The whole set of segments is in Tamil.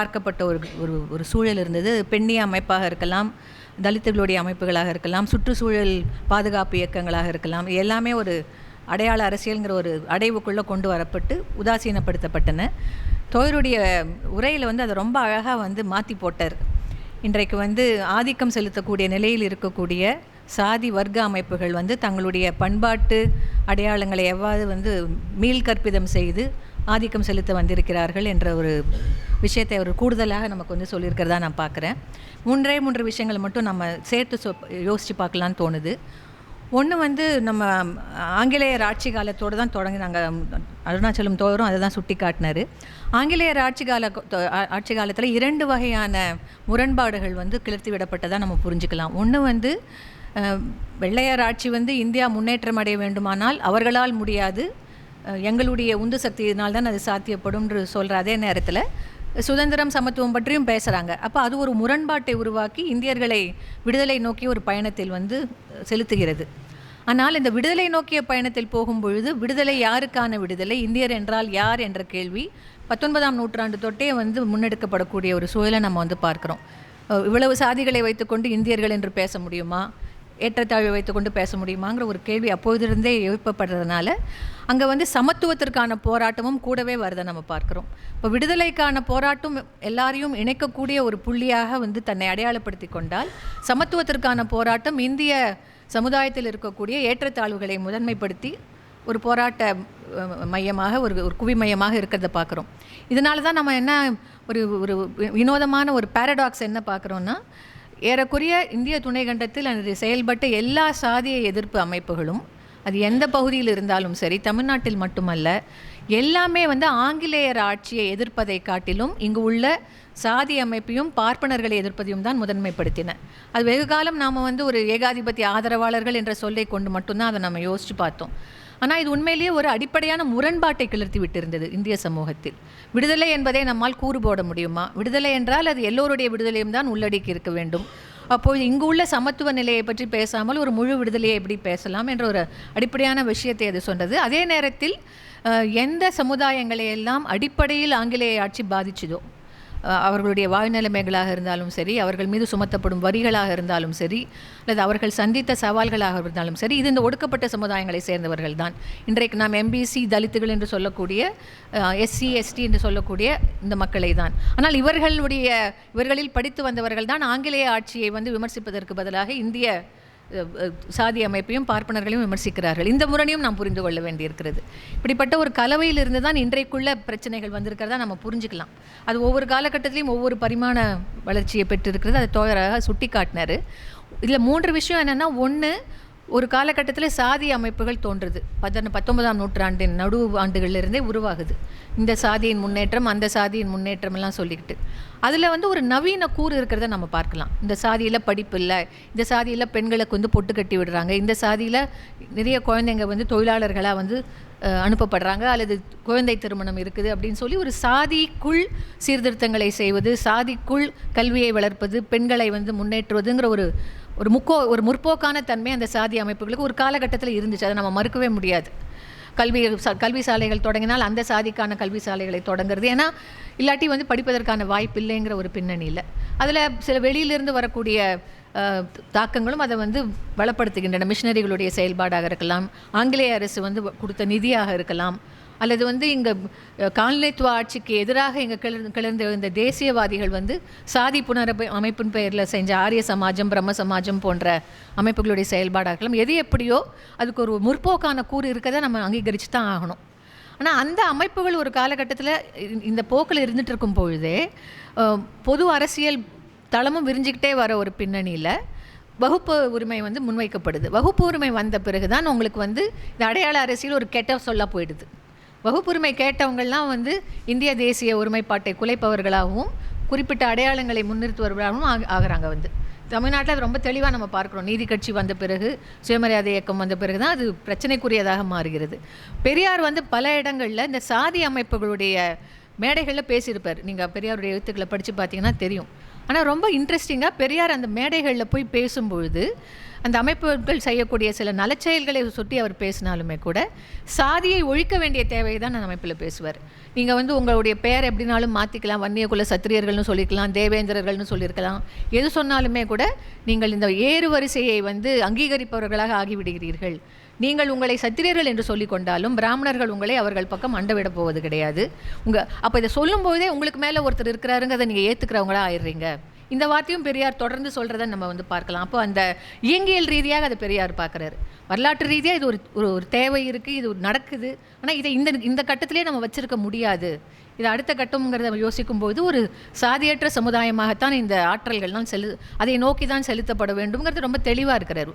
பார்க்கப்பட்ட ஒரு ஒரு ஒரு சூழல் இருந்தது. பெண்ணிய அமைப்பாக இருக்கலாம் தலித்துகளுடைய அமைப்புகளாக இருக்கலாம் சுற்றுச்சூழல் பாதுகாப்பு இயக்கங்களாக இருக்கலாம். எல்லாமே ஒரு அடையாள அரசியல்ங்கிற ஒரு அடைவுக்குள்ளே கொண்டு வரப்பட்டு உதாசீனப்படுத்தப்பட்டன. தோயருடைய உரையில் வந்து அதை ரொம்ப அழகாக வந்து மாற்றி போட்டார். இன்றைக்கு வந்து ஆதிக்கம் செலுத்தக்கூடிய நிலையில் இருக்கக்கூடிய சாதி வர்க்க அமைப்புகள் வந்து தங்களுடைய பண்பாட்டு அடையாளங்களை எவ்வாறு வந்து மீள்கற்பிதம் செய்து ஆதிக்கம் செலுத்த வந்திருக்கிறார்கள் என்ற ஒரு விஷயத்தை ஒரு கூடுதலாக நமக்கு வந்து சொல்லியிருக்கிறதா நான் பார்க்குறேன். மூன்றே மூன்று விஷயங்களை மட்டும் நம்ம சேர்த்து சொ யோசித்து பார்க்கலான்னு தோணுது. ஒன்று வந்து நம்ம ஆங்கிலேயர் ஆட்சி காலத்தோடு தான் தொடங்கி நாங்கள் அருணாச்சலம் தோறும் அதை தான் சுட்டி காட்டினார். ஆங்கிலேயர் ஆட்சி கால ஆட்சி காலத்தில் இரண்டு வகையான முரண்பாடுகள் வந்து கிளர்த்தி விடப்பட்டதாக நம்ம புரிஞ்சுக்கலாம். ஒன்று வந்து வெள்ளையர் ஆட்சி வந்து இந்தியா முன்னேற்றம் அடைய வேண்டுமானால் அவர்களால் முடியாது. எங்களுடைய உந்து சக்தியினால் தான் அது சாத்தியப்படும்னு சொல்கிற அதே நேரத்தில் சுதந்திரம் சமத்துவம் பற்றியும் பேசுகிறாங்க அப்போ அது ஒரு முரண்பாட்டை உருவாக்கி இந்தியர்களை விடுதலை நோக்கி ஒரு பயணத்தில் வந்து செலுத்துகிறது. ஆனால் இந்த விடுதலை நோக்கிய பயணத்தில் போகும் பொழுது விடுதலை யாருக்கான விடுதலை? இந்தியர் என்றால் யார் என்ற கேள்வி பத்தொன்பதாம் நூற்றாண்டு தொட்டே வந்து முன்னெடுக்கப்படக்கூடிய ஒரு சூழலை நம்ம வந்து பார்க்குறோம். இவ்வளவு சாதிகளை வைத்துக்கொண்டு இந்தியர்கள் என்று பேச முடியுமா? ஏற்றத்தாழ்வை வைத்துக்கொண்டு பேச முடியுமாங்கிற ஒரு கேள்வி அப்போதிருந்தே எழுப்பப்படுறதுனால அங்கே வந்து சமத்துவத்திற்கான போராட்டமும் கூடவே வருதை நம்ம பார்க்குறோம். இப்போ விடுதலைக்கான போராட்டம் எல்லாரையும் இணைக்கக்கூடிய ஒரு புள்ளியாக வந்து தன்னை அடையாளப்படுத்தி கொண்டால் சமத்துவத்திற்கான போராட்டம் இந்திய சமுதாயத்தில் இருக்கக்கூடிய ஏற்றத்தாழ்வுகளை முதன்மைப்படுத்தி ஒரு போராட்ட மையமாக ஒரு ஒரு குவி மையமாக இருக்கிறத பார்க்குறோம். இதனால தான் நம்ம என்ன ஒரு ஒரு வினோதமான ஒரு பாரடாக்ஸ் என்ன பார்க்குறோன்னா ஏறக்குறைய இந்திய துணைக்கண்டத்தில் அது செயல்பட்ட எல்லா சாதிய எதிர்ப்பு அமைப்புகளும் அது எந்த பகுதியில் இருந்தாலும் சரி தமிழ்நாட்டில் மட்டுமல்ல எல்லாமே வந்து ஆங்கிலேயர் ஆட்சியை எதிர்ப்பதை காட்டிலும் இங்கு உள்ள சாதி அமைப்பையும் பார்ப்பனர்களை எதிர்ப்பதையும் தான் முதன்மைப்படுத்தின. அது வெகு காலம் நாம் வந்து ஒரு ஏகாதிபத்திய ஆதரவாளர்கள் என்ற சொல்லை கொண்டு மட்டும்தான் அதை நம்ம யோசித்து பார்த்தோம். ஆனால் இது உண்மையிலேயே ஒரு அடிப்படையான முரண்பாட்டை கிளர்த்தி விட்டிருந்தது இந்திய சமூகத்தில். விடுதலை என்பதை நம்மால் கூறு போட முடியுமா? விடுதலை என்றால் அது எல்லோருடைய விடுதலையும் தான் உள்ளடக்கி இருக்க வேண்டும். அப்போது இங்கு உள்ள சமத்துவ நிலையை பற்றி பேசாமல் ஒரு முழு விடுதலையை எப்படி பேசலாம் என்ற ஒரு அடிப்படையான விஷயத்தை அது சொன்னது. அதே நேரத்தில் எந்த சமுதாயங்களை எல்லாம் அடிப்படையில் ஆங்கிலேய ஆட்சி பாதிச்சதோ அவர்களுடைய வாழ்நிலைமைகளாக இருந்தாலும் சரி அவர்கள் மீது சுமத்தப்படும் வரிகளாக இருந்தாலும் சரி அல்லது அவர்கள் சந்தித்த சவால்களாக இருந்தாலும் சரி இது இந்த ஒடுக்கப்பட்ட சமுதாயங்களை சேர்ந்தவர்கள் தான். இன்றைக்கு நாம் எம்பிசி தலித்துகள் என்று சொல்லக்கூடிய எஸ்சி எஸ்டி என்று சொல்லக்கூடிய இந்த மக்களை தான். ஆனால் இவர்களுடைய இவர்களில் படித்து வந்தவர்கள் தான் ஆங்கிலேய ஆட்சியை வந்து விமர்சிப்பதற்கு பதிலாக இந்திய சாதி அமைப்பையும் பார்ப்பனர்களையும் விமர்சிக்கிறார்கள். இந்த முரணையும் நாம் புரிந்து கொள்ள வேண்டியிருக்கிறது. இப்படிப்பட்ட ஒரு கலவையிலிருந்து தான் இன்றைக்குள்ள பிரச்சனைகள் வந்திருக்கிறதா நம்ம புரிஞ்சுக்கலாம். அது ஒவ்வொரு காலகட்டத்திலையும் ஒவ்வொரு பரிமாண வளர்ச்சியை பெற்றிருக்கிறது. அதை தோயராக சுட்டி காட்டினார் இதில் மூன்று விஷயம் என்னென்னா ஒன்று ஒரு காலகட்டத்தில் சாதி அமைப்புகள் தோன்றுது. பத்தொன்னு பத்தொன்பதாம் நூற்றாண்டின் நடு ஆண்டுகளிலிருந்தே உருவாகுது. இந்த சாதியின் முன்னேற்றம் அந்த சாதியின் முன்னேற்றம் எல்லாம் சொல்லிக்கிட்டு. அதில் வந்து ஒரு நவீன கூறு இருக்கிறத நம்ம பார்க்கலாம். இந்த சாதியில் படிப்பு இல்லை இந்த சாதியில் பெண்களுக்கு வந்து பொட்டு கட்டி விடுறாங்க இந்த சாதியில் நிறைய குழந்தைங்க வந்து தொழிலாளர்களாக வந்து அனுப்பப்படுறாங்க. அல்லது குழந்தை திருமணம் இருக்குது அப்படின்னு சொல்லி ஒரு சாதிக்குள் சீர்திருத்தங்களை செய்வது சாதிக்குள் கல்வியை வளர்ப்பது பெண்களை வந்து முன்னேற்றுவதுங்கிற ஒரு ஒரு முக்கோ ஒரு முற்போக்கான தன்மை அந்த சாதி அமைப்புகளுக்கு ஒரு காலகட்டத்தில் இருந்துச்சு. அதை நம்ம மறுக்கவே முடியாது. கல்வி கல்வி சாலைகள் தொடங்கினால் அந்த சாதிக்கான கல்வி சாலைகளை தொடங்குறது. ஏன்னா இல்லாட்டி வந்து படிப்பதற்கான வாய்ப்பு இல்லைங்கிற ஒரு பின்னணியில். அதில் சில வெளியிலிருந்து வரக்கூடிய தாக்கங்களும் அதை வந்து வளப்படுத்துகின்றன. மிஷினரிகளுடைய செயல்பாடாக இருக்கலாம் ஆங்கிலேய அரசு வந்து கொடுத்த நிதியாக இருக்கலாம் அல்லது வந்து இங்கே காலனித்துவ ஆட்சிக்கு எதிராக இங்கே கிளர்ந்து கிளர்ந்து இருந்த தேசியவாதிகள் வந்து சாதி புனரமை அமைப்பின் பெயரில் செஞ்ச ஆரிய சமாஜம் பிரம்ம சமாஜம் போன்ற அமைப்புகளுடைய செயல்பாடாக இருக்கலாம். எது எப்படியோ அதுக்கு ஒரு முற்போக்கான கூறு இருக்கதை நம்ம அங்கீகரித்து தான் ஆகணும். ஆனால் அந்த அமைப்புகள் ஒரு காலகட்டத்தில் இந்த போக்கில் இருந்துகிட்டு இருக்கும் பொழுதே பொது அரசியல் தளமும் விரிஞ்சிக்கிட்டே வர ஒரு பின்னணியில் வகுப்பு உரிமை வந்து முன்வைக்கப்படுது. வகுப்பு உரிமை வந்த பிறகு தான் உங்களுக்கு வந்து இந்த அடையாள அரசியல் ஒரு கெட்ட சொல்ல போயிடுது. வகுப்புரிமை கேட்டவங்கள்லாம் வந்து இந்திய தேசிய ஒருமைப்பாட்டை குலைப்பவர்களாகவும் குறிப்பிட்ட அடையாளங்களை முன்னிறுத்துவர்களாகவும் ஆக ஆகிறாங்க வந்து. தமிழ்நாட்டில் அது ரொம்ப தெளிவாக நம்ம பார்க்குறோம். நீதி கட்சி வந்த பிறகு சுயமரியாதை இயக்கம் வந்த பிறகு தான் அது பிரச்சனைக்குரியதாக மாறுகிறது. பெரியார் வந்து பல இடங்களில் இந்த சாதி அமைப்புகளுடைய மேடைகளில் பேசியிருப்பார். நீங்கள் பெரியாருடைய எழுத்துக்களை படித்து பார்த்தீங்கன்னா தெரியும். ஆனால் ரொம்ப இன்ட்ரெஸ்டிங்காக பெரியார் அந்த மேடைகளில் போய் பேசும்பொழுது அந்த அமைப்புகள் செய்யக்கூடிய சில நலச்செயல்களை சுற்றி அவர் பேசினாலுமே கூட சாதியை ஒழிக்க வேண்டிய தேவையை தான் அந்த அமைப்பில் பேசுவார். நீங்கள் வந்து உங்களுடைய பெயர் எப்படினாலும் மாற்றிக்கலாம் வன்னியகுல சத்திரியர்கள்னு சொல்லிக்கலாம் தேவேந்திரர்கள்னு சொல்லியிருக்கலாம் எது சொன்னாலுமே கூட நீங்கள் இந்த ஏறு வரிசையை வந்து அங்கீகரிப்பவர்களாக ஆகிவிடுகிறீர்கள். நீங்கள் உங்களை சத்திரியர்கள் என்று சொல்லிக் கொண்டாலும் பிராமணர்கள் உங்களை அவர்கள் பக்கம் அண்டவிட போவது கிடையாது. உங்கள் அப்போ இதை சொல்லும்போதே உங்களுக்கு மேலே ஒருத்தர் இருக்கிறாருங்கிறத நீங்கள் ஏற்றுக்கிறவங்களா ஆயிடுறீங்க. இந்த வார்த்தையும் பெரியார் தொடர்ந்து சொல்கிறத நம்ம வந்து பார்க்கலாம். அப்போ அந்த இயங்கியல் ரீதியாக அதை பெரியார் பார்க்குறாரு. வரலாற்று ரீதியாக இது ஒரு ஒரு ஒரு தேவை இருக்குது இது ஒரு நடக்குது. ஆனால் இதை இந்த இந்த கட்டத்திலே நம்ம வச்சுருக்க முடியாது. இது அடுத்த கட்டம்ங்கிறத யோசிக்கும்போது ஒரு சாதியற்ற சமுதாயமாகத்தான் இந்த ஆற்றல்கள்லாம் செலு அதை நோக்கி தான் செலுத்தப்பட வேண்டும்ங்கிறது ரொம்ப தெளிவாக இருக்கிறார்.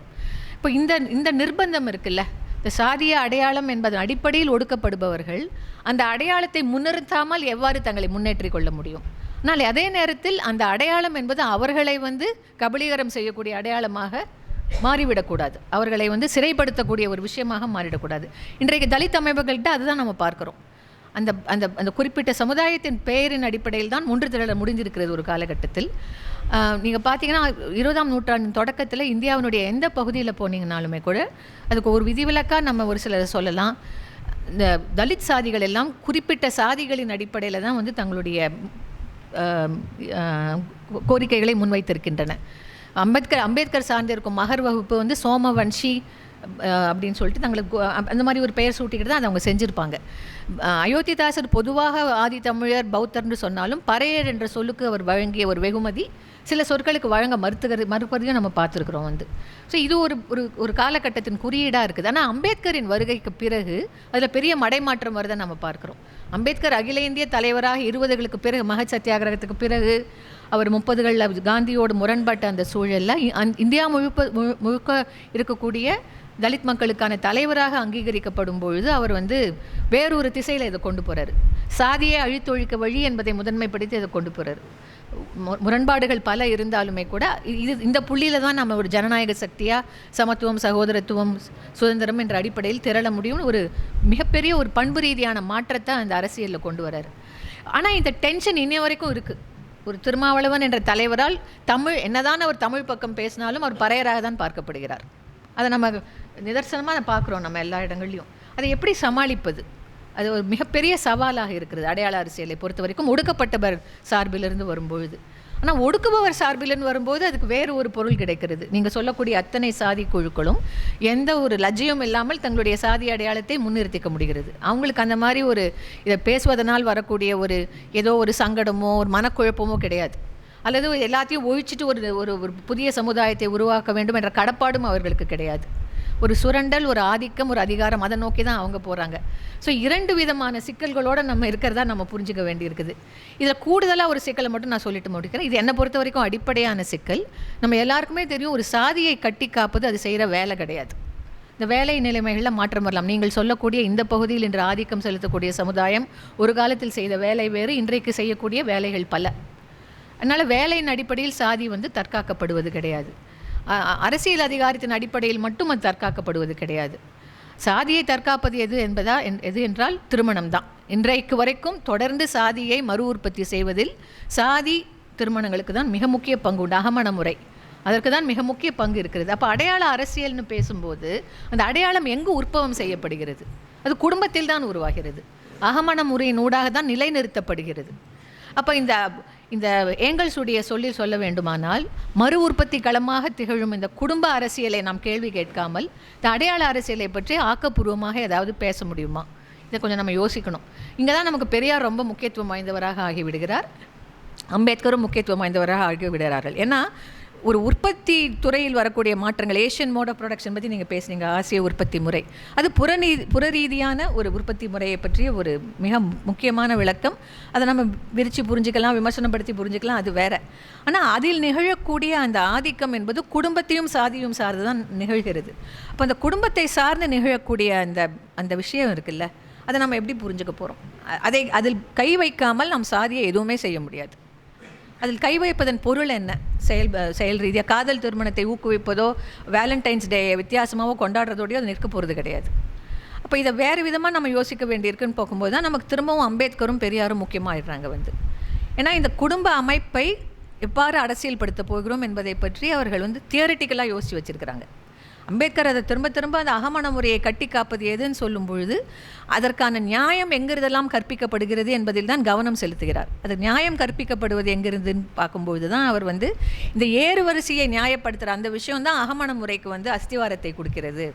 இப்போ இந்த இந்த நிர்பந்தம் இருக்குல்ல? இந்த சாதிய அடையாளம் என்பதன் அடிப்படையில் ஒடுக்கப்படுபவர்கள் அந்த அடையாளத்தை முன்னிறுத்தாமல் எவ்வாறு தங்களை முன்னேற்றிக் கொள்ள முடியும்? ஆனால் அதே நேரத்தில் அந்த அடையாளம் என்பது அவர்களை வந்து கபலீகரம் செய்யக்கூடிய அடையாளமாக மாறிவிடக்கூடாது. அவர்களை வந்து சிறைப்படுத்தக்கூடிய ஒரு விஷயமாக மாறிடக்கூடாது. இன்றைக்கு தலித் அமைப்புகள்கிட்ட அதுதான் நம்ம பார்க்குறோம். அந்த அந்த அந்த குறிப்பிட்ட சமுதாயத்தின் பெயரின் அடிப்படையில் தான் ஒன்று திரள முடிஞ்சிருக்கிறது ஒரு காலகட்டத்தில். நீங்கள் பார்த்தீங்கன்னா இருபதாம் நூற்றாண்டின் தொடக்கத்தில் இந்தியாவினுடைய எந்த பகுதியில் போனீங்கனாலுமே கூட அதுக்கு ஒரு விதிவிலக்காக நம்ம ஒரு சிலர் சொல்லலாம். இந்த தலித் சாதிகள் எல்லாம் குறிப்பிட்ட சாதிகளின் அடிப்படையில் தான் வந்து தங்களுடைய கோரிக்கைகளை முன்வைத்திருக்கின்றன. அம்பேத்கர் அம்பேத்கர் சார்ந்திருக்கும் மகர் வகுப்பு வந்து சோமவன்ஷி அப்படின்னு சொல்லிட்டு தங்களுக்கு அந்த மாதிரி ஒரு பெயர் சூட்டிக்கிட்டு தான் அதை அவங்க செஞ்சுருப்பாங்க. அயோத்திதாசர் பொதுவாக ஆதி தமிழர் பௌத்தர்னு சொன்னாலும் பறையர் என்ற சொல்லுக்கு அவர் வழங்கிய ஒரு வெகுமதி சில சொற்களுக்கு வழங்க மறுத்துகிறது மறுப்பதையும் நம்ம பார்த்துருக்குறோம் வந்து. ஸோ இது ஒரு ஒரு ஒரு காலகட்டத்தின் குறியீடாக இருக்குது. ஆனால் அம்பேத்கரின் வருகைக்கு பிறகு அதில் பெரிய மடைமாற்றம் வருதை நம்ம பார்க்குறோம். அம்பேத்கர் அகில இந்திய தலைவராக இருபதுகளுக்கு பிறகு மகத் சத்தியாகிரகத்துக்கு பிறகு அவர் முப்பதுகளில் காந்தியோடு முரண்பட்ட அந்த சூழலில் இ- இந்தியா முழுக்க முழுக்க இருக்கக்கூடிய தலித் மக்களுக்கான தலைவராக அங்கீகரிக்கப்படும் பொழுது அவர் வந்து வேறொரு திசையில் இதை கொண்டு போகிறார் சாதியை அழித்தொழிக்க வழி என்பதை முதன்மைப்படுத்தி இதை கொண்டு போகிறார் முரண்பாடுகள் பல இருந்தாலுமே கூட இது இந்த புள்ளியில தான் நம்ம ஒரு ஜனநாயக சக்தியாக சமத்துவம் சகோதரத்துவம் சுதந்திரம் என்ற அடிப்படையில் திரள முடியும்னு ஒரு மிகப்பெரிய ஒரு பண்பு ரீதியான மாற்றத்தை அந்த அரசியலில் கொண்டு வராரு. ஆனால் இந்த டென்ஷன் இன்னை வரைக்கும் இருக்குது ஒரு திருமாவளவன் என்ற தலைவரால் தமிழ் என்னதான் அவர் தமிழ் பக்கம் பேசினாலும் அவர் பறையராக தான் பார்க்கப்படுகிறார். அதை நம்ம நிதர்சனமாக பார்க்குறோம் நம்ம எல்லா இடங்கள்லையும். அதை எப்படி சமாளிப்பது? அது ஒரு மிகப்பெரிய சவாலாக இருக்கிறது அடையாள அரசியலை பொறுத்த வரைக்கும் ஒடுக்கப்பட்டவர் சார்பிலிருந்து வரும்பொழுது. ஆனால் ஒடுக்குபவர் சார்பிலிருந்து வரும்போது அதுக்கு வேறு ஒரு பொருள் கிடைக்கிறது. நீங்கள் சொல்லக்கூடிய அத்தனை சாதி குழுக்களும் எந்த ஒரு லஜ்ஜையும் இல்லாமல் தங்களுடைய சாதி அடையாளத்தை முன்னிறுத்திக்க முடிகிறது. அவங்களுக்கு அந்த மாதிரி ஒரு இதை பேசுவதனால் வரக்கூடிய ஒரு ஏதோ ஒரு சங்கடமோ ஒரு மனக்குழப்பமோ கிடையாது. அல்லது எல்லாத்தையும் ஒழிச்சிட்டு ஒரு ஒரு ஒரு புதிய சமுதாயத்தை உருவாக்க வேண்டும் என்ற கடப்பாடும் அவர்களுக்கு கிடையாது. ஒரு சுரண்டல் ஒரு ஆதிக்கம் ஒரு அதிகாரம் அதை நோக்கி தான் அவங்க போகிறாங்க ஸோ இரண்டு விதமான சிக்கல்களோடு நம்ம இருக்கிறதா நம்ம புரிஞ்சுக்க வேண்டியிருக்குது. இதில் கூடுதலாக ஒரு சிக்கலை மட்டும் நான் சொல்லிட்டு முடிக்கிறேன். இது என்னை பொறுத்த வரைக்கும் அடிப்படையான சிக்கல். நம்ம எல்லாருக்குமே தெரியும் ஒரு சாதியை கட்டி காப்பது அது செய்கிற வேலை கிடையாது. இந்த வேலை நிலைமைகளில் மாற்றம் வரலாம். நீங்கள் சொல்லக்கூடிய இந்த பகுதியில் இன்று ஆதிக்கம் செலுத்தக்கூடிய சமுதாயம் ஒரு காலத்தில் செய்த வேலை வேறு இன்றைக்கு செய்யக்கூடிய வேலைகள் பல. அதனால் வேலையின் அடிப்படையில் சாதி வந்து தற்காக்கப்படுவது கிடையாது. அரசியல் அதிகாரத்தின் அடிப்படையில் மட்டும் அது தற்காக்கப்படுவது கிடையாது. சாதியை தற்காப்பது எது என்பதா என்- எது என்றால் திருமணம் தான். இன்றைக்கு வரைக்கும் தொடர்ந்து சாதியை மறு உற்பத்தி செய்வதில் சாதி திருமணங்களுக்கு தான் மிக முக்கிய பங்கு உண்டு. அகமண முறை. அதற்கு தான் மிக முக்கிய பங்கு இருக்கிறது. அப்போ அடையாள அரசியல்னு பேசும்போது அந்த அடையாளம் எங்கு உற்பவம் செய்யப்படுகிறது? அது குடும்பத்தில் தான் உருவாகிறது. அகமண முறையின் ஊடாக தான் நிலைநிறுத்தப்படுகிறது. அப்போ இந்த இந்த ஏங்கல்ஸுடைய சொல்லி சொல்ல வேண்டுமானால் மறு உற்பத்தி களமாக திகழும் இந்த குடும்ப அரசியலை நாம் கேள்வி கேட்காமல் இந்த அடையாள அரசியலை பற்றி ஆக்கப்பூர்வமாக ஏதாவது பேச முடியுமா? இதை கொஞ்சம் நம்ம யோசிக்கணும். இங்கே தான் நமக்கு பெரியார் ரொம்ப முக்கியத்துவம் வாய்ந்தவராக ஆகிவிடுகிறார். அம்பேத்கரும் முக்கியத்துவம் வாய்ந்தவராக ஆகிவிடுகிறார்கள். ஏன்னா ஒரு உற்பத்தி துறையில் வரக்கூடிய மாற்றங்கள் ஏஷியன் மோட் ஆஃப் ப்ரொடக்ஷன் பற்றி நீங்கள் பேசுனீங்க ஆசிய உற்பத்தி முறை. அது புறநீ புறரீதியான ஒரு உற்பத்தி முறையை பற்றிய ஒரு மிக முக்கியமான விளக்கம். அதை நம்ம விரித்து புரிஞ்சுக்கலாம் விமர்சனப்படுத்தி புரிஞ்சுக்கலாம் அது வேற. ஆனால் அதில் நிகழக்கூடிய அந்த ஆதிக்கம் என்பது குடும்பத்தையும் சாதியும் சார்ந்து தான் நிகழ்கிறது. அப்போ அந்த குடும்பத்தை சார்ந்து நிகழக்கூடிய அந்த அந்த விஷயம் இருக்குல்ல அதை நம்ம எப்படி புரிஞ்சுக்க போகிறோம் அதை அதில் கை வைக்காமல் நாம் சாதியை எதுவுமே செய்ய முடியாது. அதில் கை வைப்பதன் பொருள் என்ன? செயல் செயல் ரீதியாக காதல் திருமணத்தை ஊக்குவிப்பதோ வேலண்டைன்ஸ் டே வித்தியாசமாகவோ கொண்டாடுறதோடையோ அது நிற்க போகிறது கிடையாது. அப்போ இதை வேறு விதமாக நம்ம யோசிக்க வேண்டியிருக்குன்னு போகும்போது தான் நமக்கு திரும்பவும் அம்பேத்கரும் பெரியாரும் முக்கியமாகிடுறாங்க வந்து. ஏன்னா இந்த குடும்ப அமைப்பை எவ்வாறு அரசியல்படுத்த போகிறோம் என்பதை பற்றி அவர்கள் வந்து தியரிட்டிக்கலாக யோசித்து வச்சுருக்கிறாங்க. அம்பேத்கர் அதை திரும்ப திரும்ப அந்த அகமண முறையை கட்டி காப்பது எதுன்னு சொல்லும் பொழுது அதற்கான நியாயம் எங்கிருதெல்லாம் கற்பிக்கப்படுகிறது என்பதில் தான் கவனம் செலுத்துகிறார். அது நியாயம் கற்பிக்கப்படுவது எங்கிருந்துன்னு பார்க்கும்பொழுது தான் அவர் வந்து இந்த ஏறு வரிசையை நியாயப்படுத்துகிற அந்த விஷயம் தான் அகமண முறைக்கு வந்து அஸ்திவாரத்தை கொடுக்கிறது.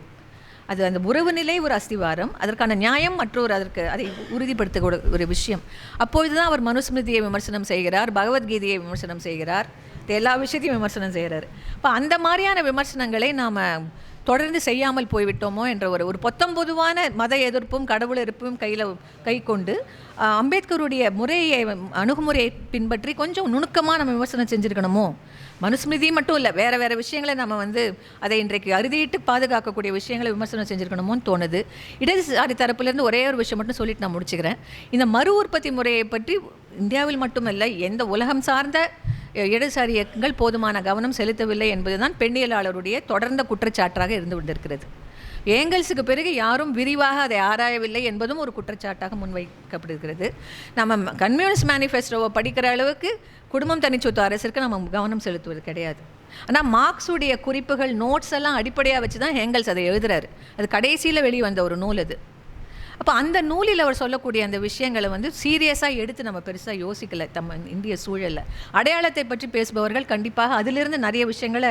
அது அந்த உறவு நிலை ஒரு அஸ்திவாரம் அதற்கான நியாயம் மற்றொரு அதற்கு அதை உறுதிப்படுத்த ஒரு விஷயம். அப்பொழுது தான் அவர் மனுஸ்மிருதியை விமர்சனம் செய்கிறார் பகவத்கீதையை விமர்சனம் செய்கிறார். எல்லா விஷயத்தையும் விமர்சனம் செய்கிறார் இப்போ அந்த மாதிரியான விமர்சனங்களை நாம் தொடர்ந்து செய்யாமல் போய்விட்டோமோ என்ற ஒரு ஒரு பொத்தம்பொதுவான மத எதிர்ப்பும் கடவுள் எதிர்ப்பும் கையில் கை கொண்டு அம்பேத்கருடைய முறையை அணுகுமுறையை பின்பற்றி கொஞ்சம் நுணுக்கமாக நம்ம விமர்சனம் செஞ்சுருக்கணுமோ? மனுஸ்மிருதி மட்டும் இல்லை வேறு வேறு விஷயங்களை நம்ம வந்து அதை இன்றைக்கு அறுதியிட்டு பாதுகாக்கக்கூடிய விஷயங்களை விமர்சனம் செஞ்சுருக்கணுமோன்னு தோணுது. இடதுசாரி தரப்புலேருந்து ஒரே ஒரு விஷயம் மட்டும் சொல்லிட்டு நான் முடிச்சுக்கிறேன். இந்த மறு உற்பத்தி முறையை பற்றி இந்தியாவில் மட்டுமல்ல எந்த உலகம் சார்ந்த இடதுசாரி இயக்கங்கள் போதுமான கவனம் செலுத்தவில்லை என்பதுதான் பெண்ணியலாளருடைய தொடர்ந்த குற்றச்சாட்டாக இருந்து கொண்டிருக்கிறது. ஏங்கல்ஸுக்கு பிறகு யாரும் விரிவாக அதை ஆராயவில்லை என்பதும் ஒரு குற்றச்சாட்டாக முன்வைக்கப்படுகிறது. நம்ம கம்யூனிஸ்ட் மேனிஃபெஸ்டோவை படிக்கிற அளவுக்கு குடும்பம் தனிச்சொத்து அரசிற்கு நம்ம கவனம் செலுத்துவது கிடையாது. ஆனால் மார்க்ஸுடைய குறிப்புகள் நோட்ஸ் எல்லாம் அடிப்படையாக வச்சு தான் ஹேங்கல்ஸ் அதை எழுதுறாரு. அது கடைசியில் வெளிவந்த ஒரு நூல் அது. அப்போ அந்த நூலில் அவர் சொல்லக்கூடிய அந்த விஷயங்களை வந்து சீரியஸாக எடுத்து நம்ம பெருசாக யோசிக்கலை நம்ம இந்திய சூழலில். அடையாளத்தை பற்றி பேசுபவர்கள் கண்டிப்பாக அதிலிருந்து நிறைய விஷயங்களை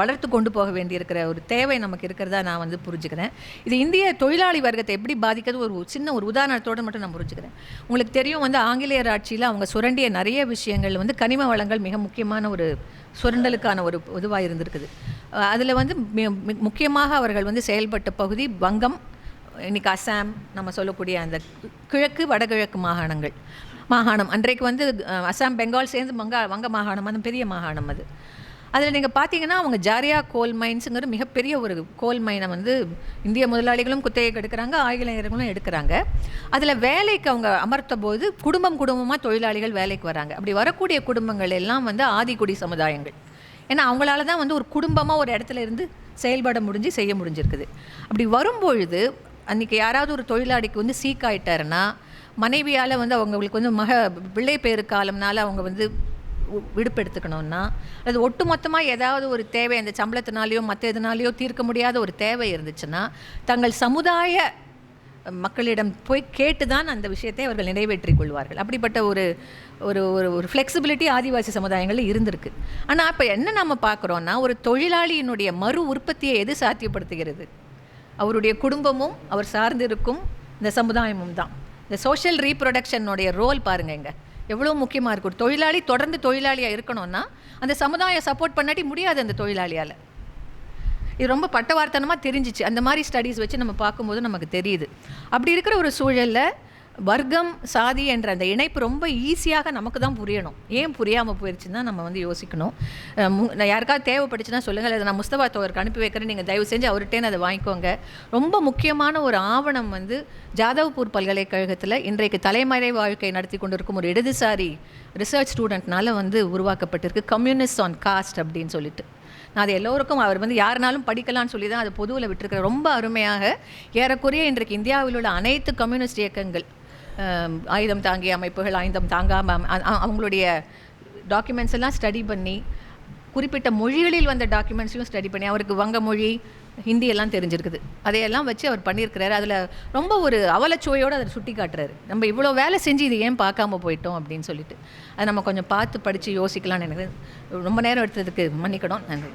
வளர்த்து கொண்டு போக வேண்டியிருக்கிற ஒரு தேவை நமக்கு இருக்கிறதா நான் வந்து புரிஞ்சுக்கிறேன். இது இந்திய தொழிலாளி வர்க்கத்தை எப்படி பாதிக்கிறது? ஒரு சின்ன ஒரு உதாரணத்தோடு மட்டும் நான் புரிஞ்சுக்கிறேன். உங்களுக்கு தெரியும் வந்து ஆங்கிலேயர் ஆட்சியில் அவங்க சுரண்டிய நிறைய விஷயங்கள் வந்து கனிம வளங்கள் மிக முக்கியமான ஒரு சுரண்டலுக்கான ஒரு இதுவாக இருந்திருக்குது. அதில் வந்து முக்கியமாக அவர்கள் வந்து செயல்பட்ட பகுதி வங்கம் இன்றைக்கி அசாம் நம்ம சொல்லக்கூடிய அந்த கிழக்கு வடகிழக்கு மாகாணங்கள். மாகாணம். அன்றைக்கு வந்து அசாம் பெங்கால் சேர்ந்து மங்கா வங்க மாகாணம் அது பெரிய மாகாணம் அது. அதில் நீங்கள் பார்த்தீங்கன்னா அவங்க ஜாரியா கோல் மைன்ஸுங்கிற மிகப்பெரிய ஒரு கோல் மைனை வந்து இந்திய முதலாளிகளும் குத்தகைக்கு எடுக்கிறாங்க ஆங்கிலேயர்களும் எடுக்கிறாங்க. அதில் வேலைக்கு அவங்க அமர்த்த போது குடும்பம் குடும்பமாக தொழிலாளிகள் வேலைக்கு வராங்க. அப்படி வரக்கூடிய குடும்பங்கள் எல்லாம் வந்து ஆதிக்குடி சமுதாயங்கள். ஏன்னா அவங்களால தான் வந்து ஒரு குடும்பமாக ஒரு இடத்துல இருந்து செயல்பட முடிஞ்சு செய்ய முடிஞ்சிருக்குது. அப்படி வரும்பொழுது அன்றைக்கி யாராவது ஒரு தொழிலாளிக்கு வந்து சீக் ஆகிட்டாருன்னா மனைவியால் வந்து அவங்களுக்கு வந்து மக பிள்ளை பேரு காலம்னால அவங்க வந்து விடுப்பு எடுத்துக்கணும்னா அது ஒட்டுமொத்தமாக ஏதாவது ஒரு தேவை அந்த சம்பளத்தினாலேயோ மற்ற எதுனாலேயோ தீர்க்க முடியாத ஒரு தேவை இருந்துச்சுன்னா தங்கள் சமுதாய மக்களிடம் போய் கேட்டு தான் அந்த விஷயத்தை அவர்கள் நிறைவேற்றிக் கொள்வார்கள். அப்படிப்பட்ட ஒரு ஒரு ஒரு ஒரு ஃப்ளெக்சிபிலிட்டி ஆதிவாசி சமுதாயங்களில் இருந்திருக்கு. ஆனால் இப்போ என்ன நம்ம பார்க்குறோன்னா ஒரு தொழிலாளியினுடைய மறு உற்பத்தியை எது சாத்தியப்படுத்துகிறது? அவருடைய குடும்பமும் அவர் சார்ந்திருக்கும் இந்த சமுதாயமும் தான். இந்த சோஷியல் ரீப்ரொடக்ஷனுடைய ரோல் பாருங்க இங்கே. எவ்வளோ முக்கியமாக இருக்கும் தொழிலாளி தொடர்ந்து தொழிலாளியாக இருக்கணும்னா அந்த சமுதாயம் சப்போர்ட் பண்ணாட்டி முடியாது அந்த தொழிலாளியால். இது ரொம்ப பட்டவார்த்தனமாக தெரிஞ்சிச்சு. அந்த மாதிரி ஸ்டடீஸ் வச்சு நம்ம பார்க்கும்போது நமக்கு தெரியுது. அப்படி இருக்கிற ஒரு சூழலில் வர்க்கம் சாதி என்ற அந்த இணைப்பு ரொம்ப ஈஸியாக நமக்கு தான் புரியணும். ஏன் புரியாமல் போயிடுச்சுன்னா நம்ம வந்து யோசிக்கணும். நான் யாருக்காவது தேவைப்பட்டுச்சுன்னா சொல்லுங்கள் அதை நான் முஸ்தபா தோருக்கு அனுப்பி வைக்கிறேன். நீங்கள் தயவு செஞ்சு அவர்கிட்டே அதை வாங்கிக்கோங்க. ரொம்ப முக்கியமான ஒரு ஆவணம் வந்து ஜாதவ்பூர் பல்கலைக்கழகத்தில் இன்றைக்கு தலைமறை வாழ்க்கை நடத்தி கொண்டிருக்கும் ஒரு இடதுசாரி ரிசர்ச் ஸ்டூடெண்ட்னால வந்து உருவாக்கப்பட்டிருக்கு. கம்யூனிஸ்ட் ஆன் காஸ்ட் அப்படின்னு சொல்லிட்டு. நான் அது எல்லோருக்கும் அவர் வந்து யாருனாலும் படிக்கலாம்னு சொல்லி தான் அது பொதுவில் விட்டுருக்கிற ரொம்ப அருமையாக ஏறக்குறைய இன்றைக்கு இந்தியாவில் உள்ள அனைத்து கம்யூனிஸ்ட் இயக்கங்கள் ஆயுதம் தாங்கிய அமைப்புகள் ஆயுதம் தாங்காமல் அவங்களுடைய டாக்குமெண்ட்ஸ் எல்லாம் ஸ்டடி பண்ணி குறிப்பிட்ட மொழிகளில் வந்த டாக்குமெண்ட்ஸையும் ஸ்டடி பண்ணி அவருக்கு வங்க மொழி ஹிந்தி எல்லாம் தெரிஞ்சிருக்குது. அதையெல்லாம் வச்சு அவர் பண்ணியிருக்கிறாரு. அதில் ரொம்ப ஒரு அவலச்சுவையோடு அதை சுட்டி காட்டுறாரு. நம்ம இவ்வளோ வேலை செஞ்சு இது ஏன் பார்க்காம போயிட்டோம் அப்படின்னு சொல்லிட்டு. அதை நம்ம கொஞ்சம் பார்த்து படித்து யோசிக்கலாம்னு எனக்கு ரொம்ப நேரம் எடுத்ததுக்கு மன்னிக்கணும். நன்றி.